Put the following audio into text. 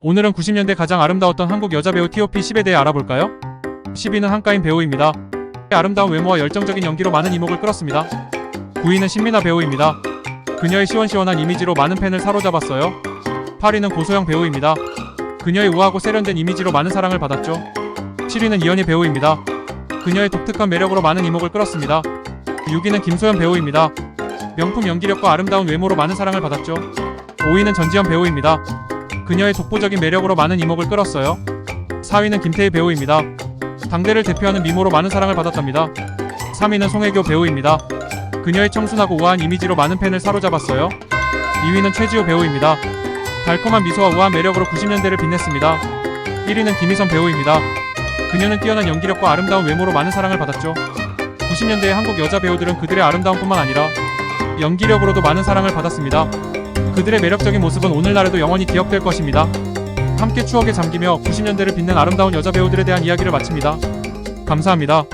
오늘은 90년대 가장 아름다웠던 한국 여자 배우 T.O.P 10에 대해 알아볼까요? 10위는 한가인 배우입니다. 아름다운 외모와 열정적인 연기로 많은 이목을 끌었습니다. 9위는 신민아 배우입니다. 그녀의 시원시원한 이미지로 많은 팬을 사로잡았어요. 8위는 고소영 배우입니다. 그녀의 우아하고 세련된 이미지로 많은 사랑을 받았죠. 7위는 이연희 배우입니다. 그녀의 독특한 매력으로 많은 이목을 끌었습니다. 6위는 김소연 배우입니다. 명품 연기력과 아름다운 외모로 많은 사랑을 받았죠. 5위는 전지현 배우입니다. 그녀의 독보적인 매력으로 많은 이목을 끌었어요. 4위는 김태희 배우입니다. 당대를 대표하는 미모로 많은 사랑을 받았답니다. 3위는 송혜교 배우입니다. 그녀의 청순하고 우아한 이미지로 많은 팬을 사로잡았어요. 2위는 최지호 배우입니다. 달콤한 미소와 우아한 매력으로 90년대를 빛냈습니다. 1위는 김희선 배우입니다. 그녀는 뛰어난 연기력과 아름다운 외모로 많은 사랑을 받았죠. 90년대의 한국 여자 배우들은 그들의 아름다움뿐만 아니라 연기력으로도 많은 사랑을 받았습니다. 그들의 매력적인 모습은 오늘날에도 영원히 기억될 것입니다. 함께 추억에 잠기며 90년대를 빛낸 아름다운 여자 배우들에 대한 이야기를 마칩니다. 감사합니다.